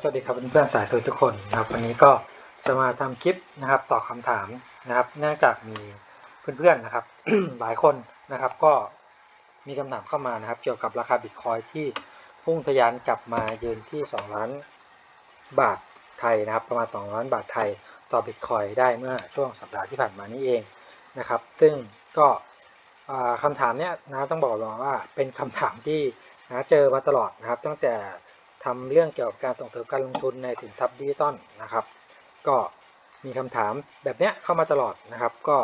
สวัสดีครับเพื่อนๆสายสื่อทุกคนนะครับ วันนี้ก็จะมาทำคลิปนะครับตอบคำถามนะครับ เนื่องจากมีเพื่อนๆนะครับ หลายคนนะครับ ก็มีคำถามเข้ามานะครับ เกี่ยวกับราคาบิตคอยที่พุ่งทะยานกลับมายืนที่ 2 ล้านบาทไทยนะครับ ประมาณ 2 ล้านบาทไทยต่อบิตคอยได้เมื่อช่วงสัปดาห์ที่ผ่านมานี้เองนะครับ ซึ่งก็อ่าคำถามเนี้ยนะต้องบอกเลยว่าเป็นคำถามที่นะเจอมาตลอดนะครับ ตั้งแต่ ทำเรื่องเกี่ยวกับการส่งเสริมการลงทุนในสินทรัพย์ดิจิตอลนะครับ ก็มีคำถามแบบเนี้ยเข้ามาตลอดนะครับ ก็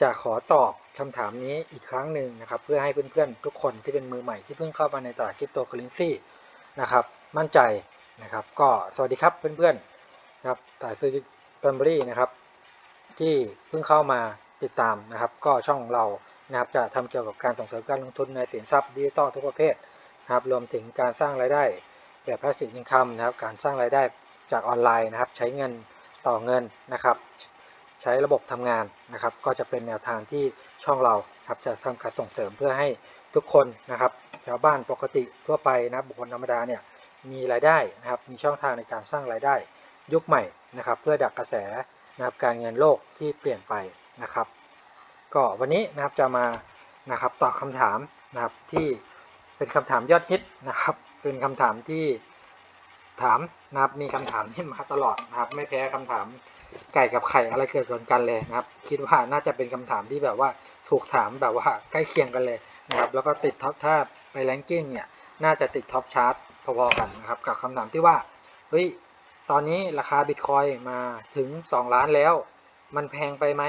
จะขอตอบคำถามนี้อีกครั้งหนึ่งนะครับ เพื่อให้เพื่อนๆทุกคนที่เป็นมือใหม่ที่เพิ่งเข้ามาในตลาดคริปโตเคอเรนซีนะครับมั่นใจนะครับ ก็สวัสดีครับเพื่อนๆนะครับสายซื้อแฟมบรี่นะครับ ที่เพิ่งเข้ามาติดตามนะครับ ก็ช่องเรานะครับจะทำเกี่ยวกับการส่งเสริมการลงทุนในสินทรัพย์ดิจิตอลทุกประเภทนะครับรวมถึงการสร้างรายได้ แบบพาสซีฟอินคัมนะครับการสร้างรายได้จากออนไลน์นะครับ ใช้เงินต่อเงินนะครับ ใช้ระบบทำงานนะครับ ก็จะเป็นแนวทางที่ช่องเราครับจะทำการส่งเสริมเพื่อให้ทุกคนนะครับชาวบ้านปกติทั่วไปนะบบุคคลธรรมดาเนี่ยมีรายได้นะครับมีช่องทางในการสร้างรายได้ยุคใหม่นะครับ เพื่อดักกระแสนะครับการเงินโลกที่เปลี่ยนไปนะครับ ก็วันนี้นะครับจะมานะครับตอบคำถามนะครับที่เป็นคำถามยอดฮิตนะครับ เป็นคำถามที่ถามนะครับมีคำถามที่มาตลอดนะครับ ไม่แพ้คำถามไก่กับไข่อะไรเกิดก่อนกันเลยนะครับ คิดว่าน่าจะเป็นคำถามที่แบบว่าถูกถามแบบว่าใกล้เคียงกันเลยนะครับ แล้วก็ติดท็อปถ้าไปแรงกิ้งเนี่ยน่าจะติดท็อปชาร์ตพอๆกันนะครับ กับคำถามที่ว่าเฮ้ยตอนนี้ราคาบิตคอยมาถึง 2 ล้านแล้ว มันแพงไปไหม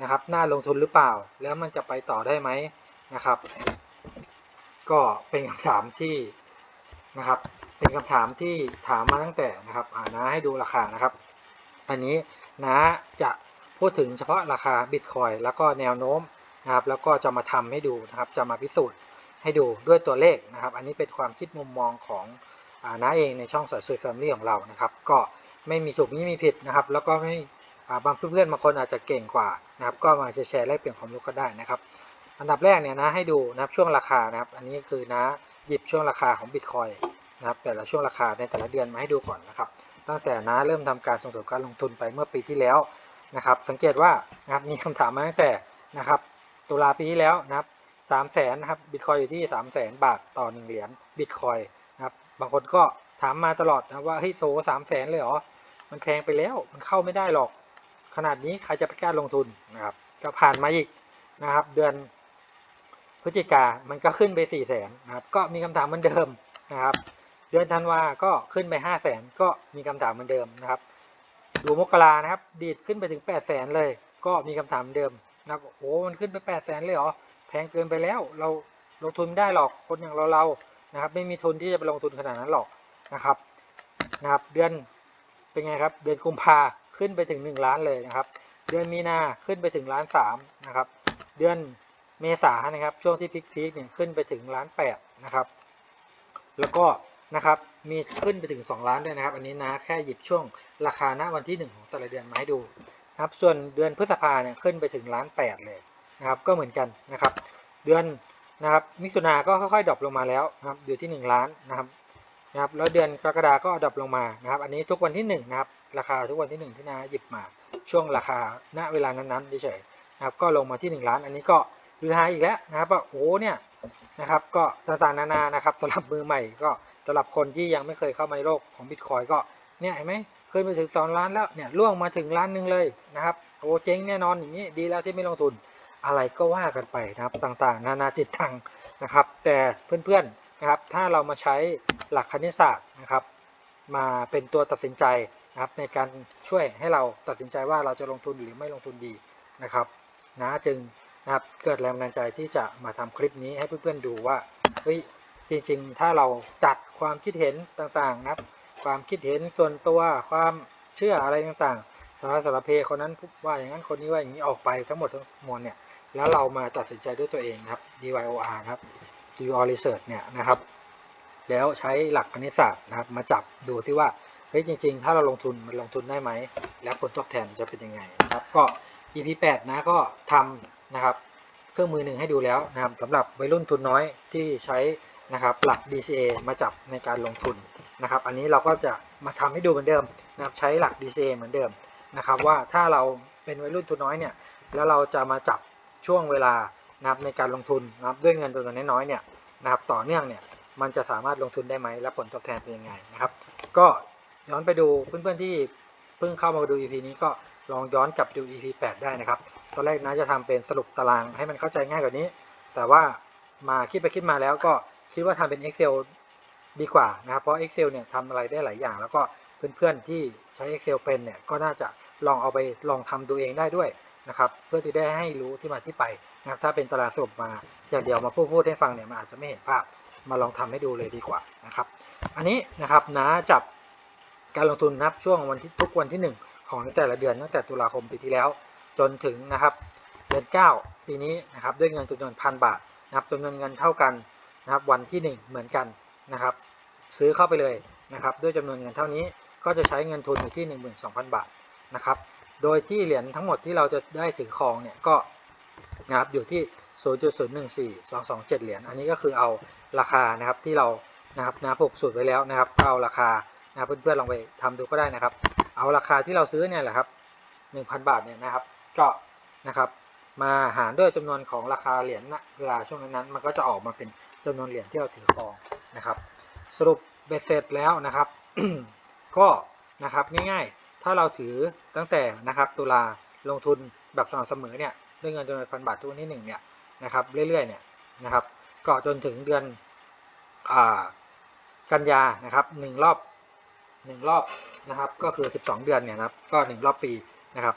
นะครับ น่าลงทุนหรือเปล่า แล้วมันจะไปต่อได้ไหมนะครับ ก็เป็นคำถามที่ นะครับ เป็นคำถามที่ถามมาตั้งแต่นะครับอ่านะให้ดูราคานะครับ อันนี้นะจะพูดถึงเฉพาะราคาบิตคอยแล้วก็แนวโน้มนะครับ แล้วก็จะมาทำให้ดูนะครับ จะมาพิสูจน์ให้ดูด้วยตัวเลขนะครับ อันนี้เป็นความคิดมุมมองของอาน้าเองในช่องสายซุยแฟมิลี่ของเรานะครับ ก็ไม่มีถูกไม่มีผิดนะครับ แล้วก็ไม่บางเพื่อนๆบางคนอาจจะเก่งกว่านะครับ ก็มาแชร์แลกเปลี่ยนความรู้ก็ได้นะครับ อันดับแรกเนี่ยนะให้ดูนะครับช่วงราคานะครับ อันนี้คือนะ หยิบช่วงราคาของบิตคอยนะครับแต่ละช่วงราคาในแต่ละเดือนมาให้ดูก่อนนะครับตั้งแต่นะเริ่มทำการส่งเสริมการลงทุนไปเมื่อปีที่แล้วนะครับสังเกตว่านะครับมีคำถามมาตั้งแต่นะครับตุลาปีที่แล้วนะครับสามแสนนะครับบิตคอยอยู่ที่สามแสนบาทต่อหนึ่งเหรียญบิตคอยนะครับบางคนก็ถามมาตลอดนะว่าเฮ้ยโซสามแสนเลยเหรอมันแพงไปแล้วมันเข้าไม่ได้หรอก ขนาดนี้ใครจะไปกล้าลงทุนนะครับก็ผ่านมาอีกนะครับเดือน พฤศจิกามันก็ขึ้นไปสี่แสนนะครับ ก็มีคำถามเหมือนเดิมนะครับ เดือนธันวาก็ขึ้นไปห้าแสนก็มีคำถามเหมือนเดิมนะครับ ดูมกรานะครับ ดีดขึ้นไปถึงแปดแสนเลย ก็มีคำถามเดิมนะครับโอ้มันขึ้นไปแปดแสนเลยเหรอ แพงเกินไปแล้ว เราลงทุนไม่ได้หรอก คนอย่างเราเรานะครับ ไม่มีทุนที่จะไปลงทุนขนาดนั้นหรอกนะครับ นะครับ เดือนเป็นไงครับ เดือนกุมภาขึ้นไปถึงหนึ่งล้านเลยนะครับ เดือนมีนาขึ้นไปถึงล้านสามนะครับ เดือน เมษานะครับช่วงที่พีคๆเนี่ยขึ้นไปถึงล้านแปดนะครับ แล้วก็นะครับมีขึ้นไปถึง 2 ล้านด้วยนะครับ อันนี้นะแค่หยิบช่วงราคาณวันที่ 1 ของแต่ละเดือนมาให้ดูนะครับ ส่วนเดือนพฤษภาเนี่ยขึ้นไปถึงล้านแปดเลยนะครับก็เหมือนกันนะครับ เดือนนะครับมิถุนาก็ค่อยๆดรอปลงมาแล้วนะครับอยู่ที่ 1 ล้านนะครับนะครับแล้วเดือนกรกฎาก็ดรอปลงมานะครับ อันนี้ทุกวันที่1นะครับราคาทุกวันที่ 1 ที่นาหยิบมาช่วงราคาณเวลานั้นๆเฉยๆนะครับก็ลงมาที่ 1 ล้าน อันนี้ก็ คือหาอีกแล้วนะครับว่าโอ้เนี่ยนะครับก็ต่างๆนานานะครับสำหรับมือใหม่ก็สำหรับคนที่ยังไม่เคยเข้ามาในโลกของบิตคอยก็เนี่ยเห็นไหมขึ้นไปถึงสองล้านแล้วเนี่ยล่วงมาถึงล้านหนึ่งเลยนะครับโอ้เจ๊งแน่นอนอย่างนี้ดีแล้วที่ไม่ลงทุนอะไรก็ว่ากันไปนะครับต่างๆ นานาจิตตังนะครับ แต่เพื่อนๆนะครับถ้าเรามาใช้หลักคณิตศาสตร์นะครับ มาเป็นตัวตัดสินใจนะครับในการช่วยให้เราตัดสินใจว่าเราจะลงทุนหรือไม่ลงทุนดีนะครับนะจึง นะครับ เกิดแรงบันดาลใจที่จะมาทำคลิปนี้ให้เพื่อนๆดูว่า เฮ้ย จริงๆ ถ้าเราจัดความคิดเห็นต่างๆนะครับ ความคิดเห็นส่วนตัว ความเชื่ออะไรต่างๆสารสารเพคนนั้นว่าอย่างนั้น คนนี้ว่าอย่างนี้ ออกไปทั้งหมดทั้งมวลเนี่ย แล้วเรามาตัดสินใจด้วยตัวเองครับ DYOR ครับ DYOR Research เนี่ยนะครับ แล้วใช้หลักคณิตศาสตร์นะครับ มาจับดูที่ว่า เฮ้ย จริง ๆ ถ้าเราลงทุนมันลงทุนได้ไหม แล้วผลตอบแทนจะเป็นยังไงนะครับ ก็ EP 8นะ ก็ทำ นะครับ เครื่องมือหนึ่งให้ดูแล้วนะครับสำหรับวัยรุ่นทุนน้อยที่ใช้นะครับหลัก DCA มาจับในการลงทุนนะครับ อันนี้เราก็จะมาทำให้ดูเหมือนเดิมนะครับใช้หลัก DCA เหมือนเดิมนะครับว่าถ้าเราเป็นวัยรุ่นทุนน้อยเนี่ยแล้วเราจะมาจับช่วงเวลานะครับในการลงทุนนะครับด้วยเงินจำนวนน้อยๆเนี่ยนะครับต่อเนื่องเนี่ยมันจะสามารถลงทุนได้ไหมและผลตอบแทนเป็นยังไงนะครับ ก็ย้อนไปดูเพื่อนๆที่เพิ่งเข้ามาดู EP นี้ก็ลองย้อนกลับดู EP 8 ได้นะครับ อนแรกนะจะทำเป็นสรุปตารางให้มันเข้าใจง่ายกว่านี้ แต่ว่ามาคิดไปคิดมาแล้วก็คิดว่าทำเป็น Excel ดีกว่านะครับ เพราะ Excel เนี่ยทำอะไรได้หลายอย่าง แล้วก็เพื่อนๆที่ใช้ Excel เป็นเนี่ยก็น่าจะลองเอาไปลองทำดูเองได้ด้วยนะครับเพื่อที่ได้ให้รู้ที่มาที่ไปนะครับถ้าเป็นตารางสรุปมาอย่างเดียวมาพูดพูดให้ฟังเนี่ยมันอาจจะไม่เห็นภาพมาลองทำให้ดูเลยดีกว่านะครับ อันนี้นะครับนะจับการลงทุนนับช่วงวันที่ทุกวันที่ 1 ของแต่ละเดือนตั้งแต่ตุลาคมปีที่แล้ว จนถึงนะครับเดือน9 ปีนี้นะครับด้วยเงินจำนวนพันบาทนะครับจำนวนเงินเท่ากันนะครับวันที่ 1 เหมือนกันนะครับ ซื้อเข้าไปเลยนะครับ ด้วยจำนวนเงินเท่านี้ก็จะใช้เงินทุนอยู่ที่ 12,000 บาทนะครับ โดยที่เหรียญทั้งหมดที่เราจะได้ถือครองเนี่ยก็นะครับอยู่ที่ 0.014227 เหรียญอันนี้ก็คือเอาราคานะครับที่เรานะครับนะผูกสูตรไว้แล้วนะครับก็เอาราคานะเพื่อนๆลองไปทำดูก็ได้นะครับ เอาราคาที่เราซื้อเนี่ยแหละครับ 1,000 บาทเนี่ยนะครับ ก็นะครับมาหารด้วยจำนวนของราคาเหรียญณเวลาช่วงนั้นมันก็จะออกมาเป็นจำนวนเหรียญที่เราถือครองนะครับ สรุปเบ็ดเสร็จแล้วนะครับ ก็นะครับง่ายๆ ถ้าเราถือตั้งแต่นะครับตุลาลงทุนแบบสม่ำเสมอเนี่ยด้วยเงินจำนวนพันบาททุกวันที่หนึ่งเนี่ยนะครับเรื่อยๆเนี่ยนะครับก็จนถึงเดือนอกันยานะครับหนึ่งรอบหนึ่งรอบนะครับก็คือ 12 เดือนเนี่ยนะครับก็หนึ่งรอบปีนะครับ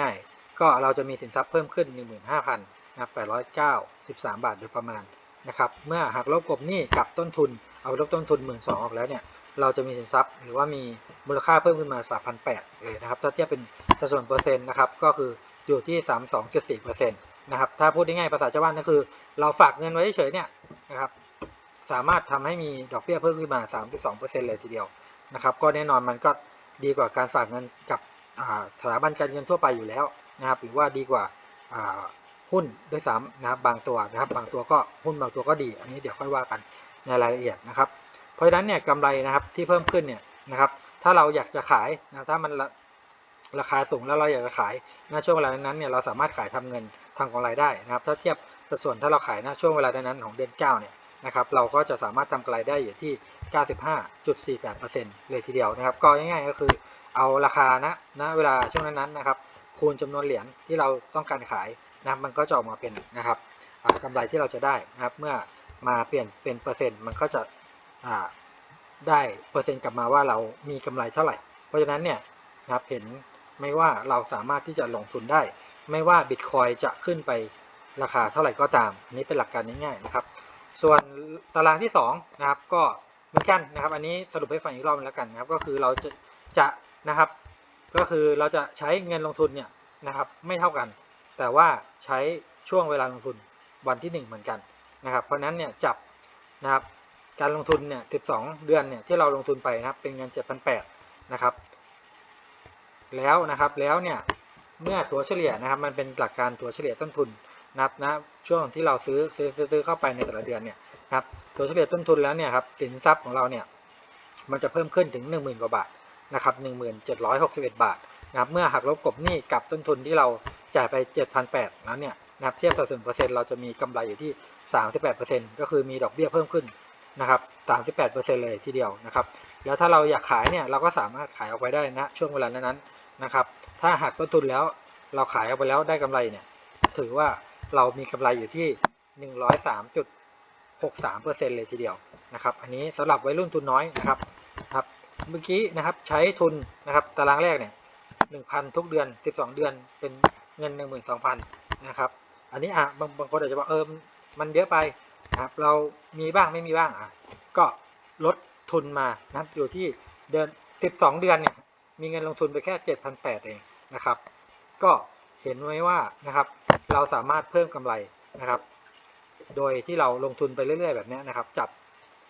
ง่ายๆ ก็เราจะมีสินทรัพย์เพิ่มขึ้น 15,000นะครับ893บาทโดยประมาณนะครับ เมื่อหักลบกบหนี้กับต้นทุน เอาลบต้นทุน 1 2 0 0ออกแล้วเนี่ย เราจะมีสินทรัพย์หรือว่ามีมูลค่าเพิ่มขึ้นมา 3,800 เลยนะครับ ถ้าเทียบเป็นสัดส่วนเปอร์เซ็นต์นะครับ ก็คืออยู่ที่ 32.4%นะครับ ถ้าพูดง่ายๆภาษาชาวบ้านก็คือ เราฝากเงินไว้เฉยๆเนี่ยนะครับ สามารถทำให้มีดอกเบี้ยเพิ่มขึ้นมา 3.2%เลยทีเดียวนะครับ ก็แน่นอนมันก็ดีกว่าการฝากเงินกับสถาบันการเงินทั่วไปอยู่แล้ว นะครับหรือว่าดีกว่าหุ้นด้วยซ้ำนะครับบางตัวนะครับ บางตัวก็หุ้นบางตัวก็ดี อันนี้เดี๋ยวค่อยว่ากันในรายละเอียดนะครับ เพราะฉะนั้นเนี่ยกำไรนะครับที่เพิ่มขึ้นเนี่ยนะครับ ถ้าเราอยากจะขายนะถ้ามันราคาสูงแล้วเราอยากจะขายณช่วงเวลานั้นเนี่ยเราสามารถขายทำเงินทางกำไรได้นะครับ ถ้าเทียบสัดส่วนถ้าเราขายณช่วงเวลานั้นของเดือน9เนี่ยนะครับ เราก็จะสามารถทำกำไรได้อยู่ที่ 95.48%เลยทีเดียวนะครับ ก็ง่ายๆก็คือเอาราคาณณเวลาช่วงนั้นๆนะครับ คูณจำนวนเหรียญที่เราต้องการขายนะมันก็จะออกมาเป็นนะครับอ่ากำไรที่เราจะได้นะครับเมื่อมาเปลี่ยนเป็นเปอร์เซ็นต์มันก็จะได้เปอร์เซ็นต์กลับมาว่าเรามีกำไรเท่าไหร่ เพราะฉะนั้นเนี่ยนะครับเห็นไม่ว่าเราสามารถที่จะลงทุนได้ ไม่ว่าบิตคอยจะขึ้นไปราคาเท่าไหร่ก็ตามอันนี้เป็นหลักการง่ายๆนะครับ ส่วนตารางที่2นะครับก็เหมือนกันนะครับ อันนี้สรุปให้ฟังอีกรอบนึงแล้วกันนะครับ ก็คือเราจะจะนะครับ ก็คือเราจะใช้เงินลงทุนเนี่ยนะครับไม่เท่ากัน แต่ว่าใช้ช่วงเวลาลงทุนวันที่ 1 เหมือนกันนะครับเพราะนั้นเนี่ยจับนะครับการลงทุนเนี่ย 12 เดือนเนี่ยที่เราลงทุนไปนะครับเป็นเงิน 7,800นะครับแล้วนะครับแล้วเนี่ยเมื่อตัวเฉลี่ยนะครับมันเป็นหลักการตัวเฉลี่ยต้นทุนนะครับนะช่วงที่เราซื้อซื้อซื้อเข้าไปในแต่ละเดือนเนี่ยนะครับตัวเฉลี่ยต้นทุนแล้วเนี่ยครับสินทรัพย์ของเราเนี่ยมันจะเพิ่มขึ้นถึง 10,000 กว่าบาท นะครับ1761 บาทนะครับเมื่อหักลบกบหนี้กับต้นทุนที่เราจ่ายไป 7,800แล้วเนี่ยนะครับเทียบสัดส่วนเปอร์เซ็นต์เราจะมีกำไรอยู่ที่ 38%ก็คือมีดอกเบี้ยเพิ่มขึ้นนะครับ38%เลยทีเดียวนะครับแล้วถ้าเราอยากขายเนี่ยเราก็สามารถขายออกไปได้นะช่วงเวลานั้นนะครับถ้าหักต้นทุนแล้วเราขายออกไปแล้วได้กำไรเนี่ยถือว่าเรามีกำไรอยู่ที่ 103.63%เลยทีเดียวนะครับอันนี้สำหรับวัยรุ่นทุนน้อยนะครับ เมื่อกี้นะครับใช้ทุนนะครับตารางแรกเนี่ย1,000ทุกเดือน12เดือนเป็นเงิน12,000นะครับ อันนี้อะบางบางคนอาจจะบอกเออมันเยอะไปนะครับเรามีบ้างไม่มีบ้างอะก็ลดทุนมานะครับอยู่ที่เดือน12เดือนเนี่ยมีเงินลงทุนไปแค่7,800เองนะครับ ก็เห็นไว้ว่านะครับ เราสามารถเพิ่มกำไรนะครับ โดยที่เราลงทุนไปเรื่อย ๆ แบบนี้นะครับ จับ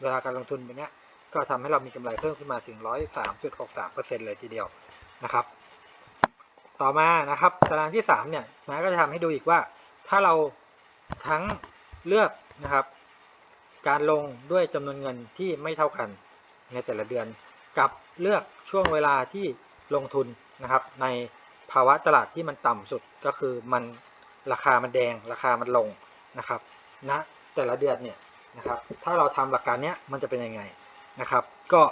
เวลาการลงทุนแบบนี้ ก็ทำให้เรามีกำไรเพิ่มขึ้นมาถึง 103.63%เลยทีเดียวนะครับ ต่อมานะครับตารางที่ 3 เนี่ยนะก็จะทำให้ดูอีกว่า ถ้าเราทั้งเลือกนะครับ การลงด้วยจำนวนเงินที่ไม่เท่ากันในแต่ละเดือน กับเลือกช่วงเวลาที่ลงทุนนะครับ ในภาวะตลาดที่มันต่ำสุดก็คือมันราคามันแดงราคามันลงนะครับณแต่ละเดือนเนี่ยนะครับ ถ้าเราทำหลักการเนี้ยมันจะเป็นยังไง นะครับ ก็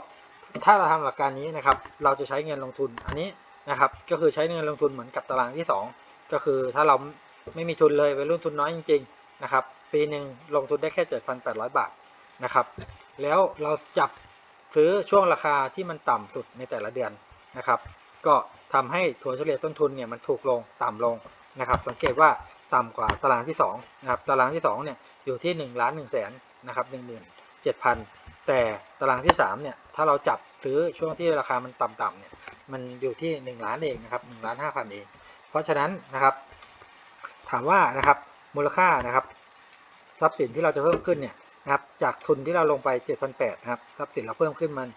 ถ้าเราทำหลักการนี้นะครับ เราจะใช้เงินลงทุนอันนี้นะครับ ก็คือใช้เงินลงทุนเหมือนกับตารางที่ 2 ก็คือถ้าเราไม่มีทุนเลยวัยรุ่นทุนน้อยจริง ๆ นะครับ ปีหนึ่งลงทุนได้แค่ 7,800 บาทนะครับ แล้วเราจับซื้อช่วงราคาที่มันต่ำสุดในแต่ละเดือนนะครับ ก็ทำให้ถัวเฉลี่ยต้นทุนเนี่ยมันถูกลงต่ำลงนะครับ สังเกตว่าต่ำกว่าตารางที่2นะครับ ตารางที่2เนี่ยอยู่ที่1ล้าน1แสนนะครับ17,000 แต่ตารางที่3เนี่ยถ้าเราจับซื้อช่วงที่ราคามันต่ำๆเนี่ยมันอยู่ที่ 1 ล้านเองนะครับ1ล้าน5,000เอง เพราะฉะนั้นนะครับ ถามว่านะครับมูลค่านะครับ ทรัพย์สินที่เราจะเพิ่มขึ้นเนี่ยนะครับจากทุนที่เราลงไป 7,800นะครับทรัพย์สินเราเพิ่มขึ้นมัน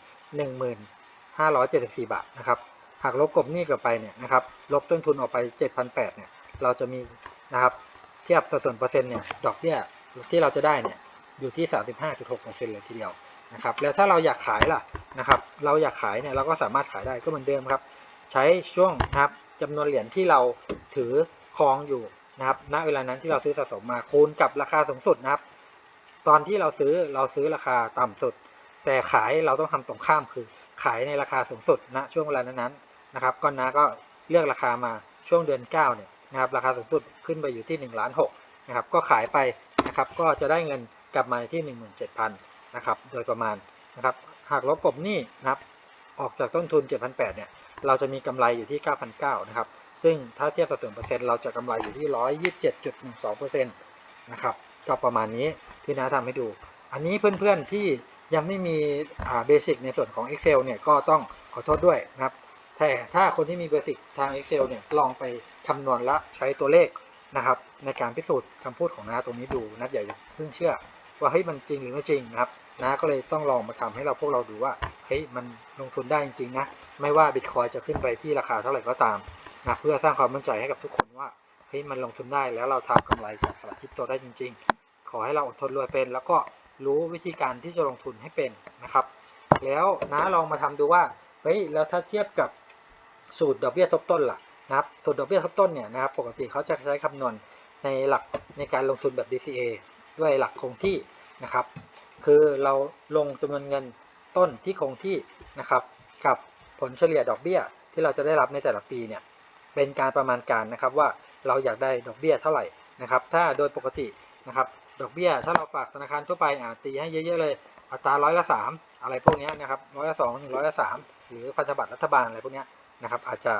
1574 บาทนะครับหากลบกบหนี้กลับไปเนี่ยนะครับลบต้นทุนออกไป 7,800เนี่ยเราจะมีนะครับเทียบสัดส่วนเปอร์เซ็นต์เนี่ยดอกเบี้ยที่เราจะได้เนี่ยอยู่ที่ 35.6%เลยทีเดียว นะครับแล้วถ้าเราอยากขายล่ะนะครับเราอยากขายเนี่ยเราก็สามารถขายได้ก็เหมือนเดิมครับ ใช้ช่วงนะครับจำนวนเหรียญที่เราถือครองอยู่นะครับณเวลานั้นที่เราซื้อสะสมมาคูณกับราคาสูงสุดนะครับ ตอนที่เราซื้อเราซื้อราคาต่ำสุด แต่ขายเราต้องทำตรงข้ามคือ ขายในราคาสูงสุดณช่วงเวลานั้นๆนะครับก้อนน้าก็เลือกราคามาช่วงเดือน9เนี่ยนะครับราคาสูงสุดขึ้นไปอยู่ที่1ล้าน6นะครับก็ขายไปนะครับก็จะได้เงินกลับมาที่ 17,000 นะครับ โดยประมาณนะครับ หากลบกบหนี้นะครับ ออกจากต้นทุน 7,800 เนี่ย เราจะมีกำไรอยู่ที่ 9,900 นะครับ ซึ่งถ้าเทียบสัดส่วนเปอร์เซ็นต์เราจะกำไรอยู่ที่ 127.12%นะครับ ก็ประมาณนี้ที่น้าทำให้ดู อันนี้เพื่อนๆที่ยังไม่มีเบสิกในส่วนของ Excel เนี่ย ก็ต้องขอโทษด้วยนะครับแต่ถ้าคนที่มีเบสิกทาง Excel เนี่ย ลองไปคำนวณและใช้ตัวเลขนะครับ ในการพิสูจน์คำพูดของน้าตรงนี้ดูนะอย่าเพิ่งเชื่อ ว่าเฮ้ยมันจริงหรือไม่จริงนะครับน้าก็เลยต้องลองมาทำให้เราพวกเราดูว่าเฮ้ยมันลงทุนได้จริงๆนะไม่ว่าบิตคอยจะขึ้นไปที่ราคาเท่าไหร่ก็ตามนะเพื่อสร้างความมั่นใจให้กับทุกคนว่าเฮ้ยมันลงทุนได้แล้วเราทำกำไรจากตลาดคริปโตได้จริง ๆ ขอให้เราอดทนรวยเป็น แล้วก็รู้วิธีการที่จะลงทุนให้เป็นนะครับ แล้วน้าลองมาทำดูว่าเฮ้ยแล้วถ้าเทียบกับสูตรดอกเบี้ยทบต้นล่ะนะครับสูตรดอกเบี้ยทบต้นเนี่ยนะครับปกติเขาจะใช้คำนวณในหลักในการลงทุนแบบ DCA ด้วยหลักคงที่ นะครับ คือเราลงจำนวนเงินต้นที่คงที่นะครับ กับผลเฉลี่ยดอกเบี้ยที่เราจะได้รับในแต่ละปีเนี่ยเป็นการประมาณการนะครับว่าเราอยากได้ดอกเบี้ยเท่าไหร่นะครับ ถ้าโดยปกตินะครับ ดอกเบี้ยถ้าเราฝากธนาคารทั่วไปอ่าตีให้เยอะๆเลยอัตราร้อยละสามอะไรพวกนี้นะครับร้อยละสองถึงร้อยละสามหรือพันธบัตรรัฐบาลอะไรพวกนี้นะครับ อาจจะ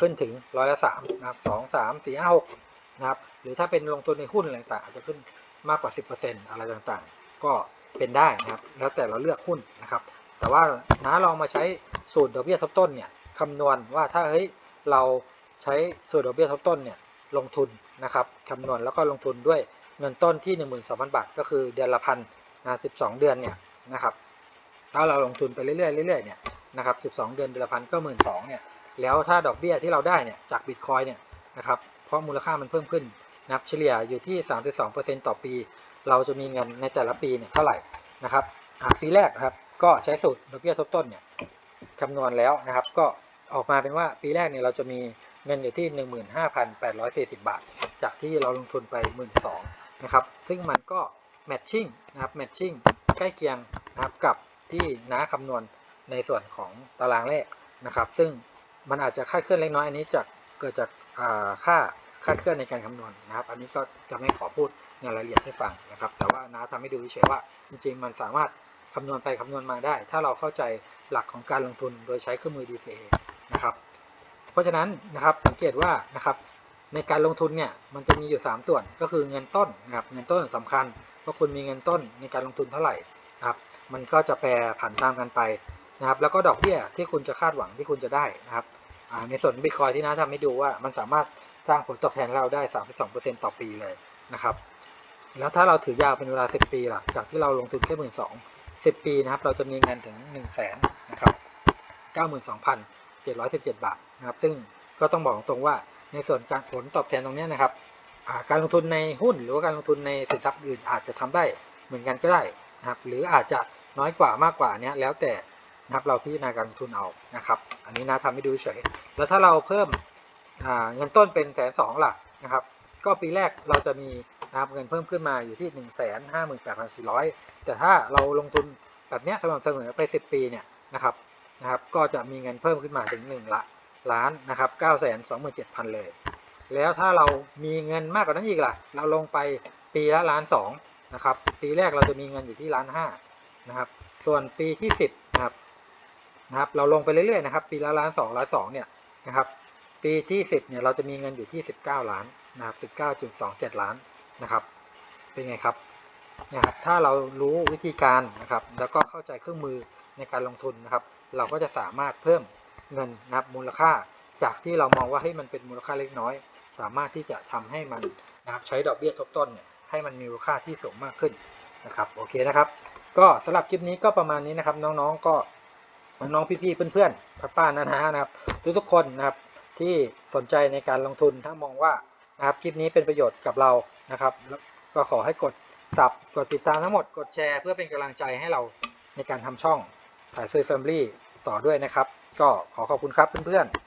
ขึ้นถึงร้อยละสามนะครับสองสามสี่ห้าหกนะครับ หรือถ้าเป็นลงทุนในหุ้นอะไรต่างอาจจะขึ้นมากกว่าสิบเปอร์เซ็นต์อะไรต่างๆ ก็เป็นได้นะครับ แล้วแต่เราเลือกหุ้นนะครับ แต่ว่าน้าลองมาใช้สูตรดอกเบี้ยทบต้นเนี่ยคำนวณว่าถ้าเฮ้ยเราใช้สูตรดอกเบี้ยทบต้นเนี่ยลงทุนนะครับคำนวณแล้วก็ลงทุนด้วยเงินต้นที่ 12,000 บาท ก็คือเดือนละพันนะ12 เดือนเนี่ยนะครับถ้าเราลงทุนไปเรื่อยๆเรื่อยๆเนี่ยนะครับ12 เดือนเดือนละพันก็หมื่นสองเนี่ยแล้วถ้าดอกเบี้ยที่เราได้เนี่ยจากบิตคอยเนี่ยนะครับเพราะมูลค่ามันเพิ่มขึ้นนับเฉลี่ยอยู่ที่ 32%ต่อปี เราจะมีเงินในแต่ละปีเนี่ยเท่าไหร่นะครับปีแรกนะครับก็ใช้สูตรดอกเบี้ยทบต้นเนี่ยคำนวณแล้วนะครับ ก็ออกมาเป็นว่าปีแรกเนี่ยเราจะมีเงินอยู่ที่ 15,840 บาท จากที่เราลงทุนไป 1 2ื่นนะครับ ซึ่งมันก็แมทชิ่งนะครับแมทชิ่งใกล้เคียงนะครับกับที่น้าคำนวณในส่วนของตารางเลขนะครับ ซึ่งมันอาจจะคาดเคลื่อนเล็กน้อยอันนี้จากเกิดจากค่าคาดเคลื่อนในการคำนวณนะครับ อันนี้ก็จะไม่ขอพูด ในรายละเอียดให้ฟังนะครับ แต่ว่าน้าทำให้ดูเฉยว่าจริงๆ มันสามารถคำนวณไปคำนวณมาได้ ถ้าเราเข้าใจหลักของการลงทุนโดยใช้เครื่องมือ DCA นะครับ เพราะฉะนั้นนะครับสังเกตว่านะครับในการลงทุนเนี่ยมันจะมีอยู่ 3 ส่วนก็คือเงินต้นนะครับเงินต้นสำคัญว่าคุณมีเงินต้นในการลงทุนเท่าไหร่นะครับมันก็จะแปรผันตามกันไปนะครับแล้วก็ดอกเบี้ยที่คุณจะคาดหวังที่คุณจะได้นะครับในส่วนบิตคอยที่น้าทำให้ดูว่ามันสามารถสร้างผลตอบแทนเราได้ 32%ต่อปีเลยนะครับ แล้วถ้าเราถือยาวเป็นเวลา 10 ปีล่ะ จากที่เราลงทุนแค่หมื่นสองสิบปีนะครับ เราจะมีเงินถึง1นึ่งแสนนะครับเก้าหมื่นสองพัน717บเจ็ดบาทนะครับ ซึ่งก็ต้องบอกตรงว่าในส่วนการผลตอบแทนตรงนี้นะครับ การลงทุนในหุ้นหรือว่าการลงทุนในสินทรัพย์อื่นอาจจะทำได้เหมือนกันก็ได้นะครับ หรืออาจจะน้อยกว่ามากกว่านี้แล้วแต่นะครับเราพิจารณาการลงทุนเอานะครับ อันนี้นะทำให้ดูเฉย แล้วถ้าเราเพิ่มเงินต้นเป็นแสนสองล่ะนะครับ ก็ปีแรกเราจะมี นะครับเงินเพิ่มขึ้นมาอยู่ที่1นึ่งแสนห้าหมื่นแปดพันสี่ร้อยแต่ถ้าเราลงทุนแบบนี้สม่ำเสมอไป 10 ปีเนี่ยนะครับนะครับ ก็จะมีเงินเพิ่มขึ้นมาถึง1ละล้านนะครับ9 2 7 0 0 0 เลย แล้วถ้าเรามีเงินมากกว่านั้นอีกล่ะ เราลงไปปีละล้านสองนะครับปีแรกเราจะมีเงินอยู่ที่ล้านห้านะครับส่วนปีที่ 10นะครับนะครับเราลงไปเรื่อยๆนะครับ ปีละล้านสองล้านสองเนี่ยนะครับปีที่ 10เนี่ยเราจะมีเงินอยู่ที่ 19 ล้านนะครับ19.27 ล้าน นะครับ เป็นไงครับเนี่ยครับถ้าเรารู้วิธีการนะครับ แล้วก็เข้าใจเครื่องมือในการลงทุนนะครับ เราก็จะสามารถเพิ่มเงินนะครับมูลค่าจากที่เรามองว่าให้มันเป็นมูลค่าเล็กน้อย สามารถที่จะทำให้มันนะครับใช้ดอกเบี้ยทบต้นเนี่ยให้มันมีมูลค่าที่สูงมากขึ้นนะครับโอเคนะครับ ก็สำหรับคลิปนี้ก็ประมาณนี้นะครับน้องๆก็น้องๆพี่ๆเพื่อนๆป้าๆนะๆนะครับ ทุกๆคนนะครับที่สนใจในการลงทุนถ้ามองว่านะครับคลิปนี้เป็นประโยชน์กับเรา นะครับก็ขอให้กดสับกดติดตามทั้งหมดกดแชร์เพื่อเป็นกำลังใจให้เราในการทำช่องถ่ายซื้อแฟมลี่ต่อด้วยนะครับ ก็ขอขอบคุณครับเพื่อนๆ